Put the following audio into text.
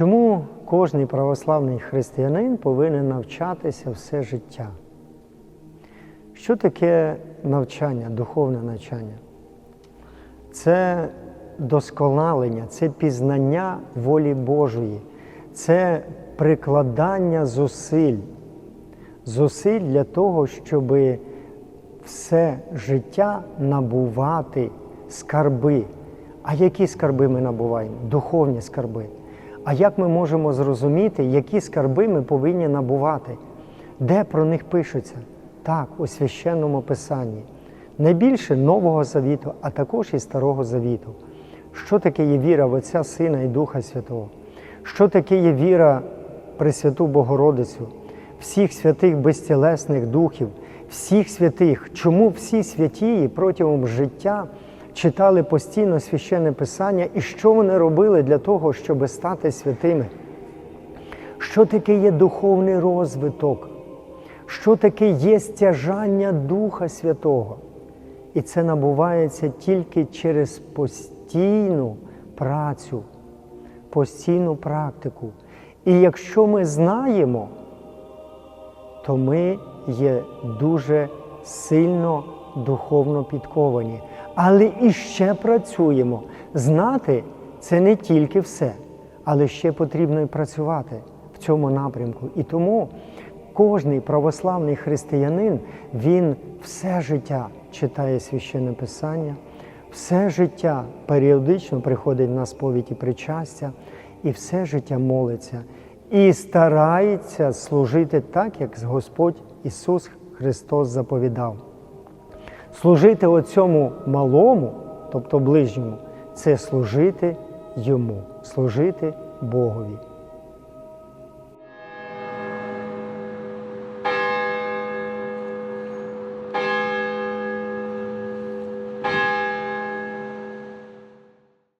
Чому кожний православний християнин повинен навчатися все життя? Що таке навчання, духовне навчання? Це досконалення, це пізнання волі Божої, це прикладання зусиль, зусиль для того, щоб все життя набувати скарби. А які скарби ми набуваємо? Духовні скарби. А як ми можемо зрозуміти, які скарби ми повинні набувати? Де про них пишуться? Так, у священному писанні. Найбільше Нового Завіту, а також і Старого Завіту. Що таке є віра в Отця, Сина і Духа Святого? Що таке є віра Пресвяту Богородицю, всіх святих безтілесних духів, всіх святих? Чому всі святії протягом життя читали постійно священне Писання і що вони робили для того, щоб стати святими? Що таке є духовний розвиток? Що таке є стяжання Духа Святого? І це набувається тільки через постійну працю, постійну практику. І якщо ми знаємо, то ми є дуже сильно духовно підковані. Але і ще працюємо. Знати це не тільки все, але ще потрібно і працювати в цьому напрямку. І тому кожний православний християнин він все життя читає священне писання, все життя періодично приходить на сповідь і причастя, і все життя молиться і старається служити так, як Господь Ісус Христос заповідав. Служити оцьому малому, тобто ближньому, це служити йому, служити Богові.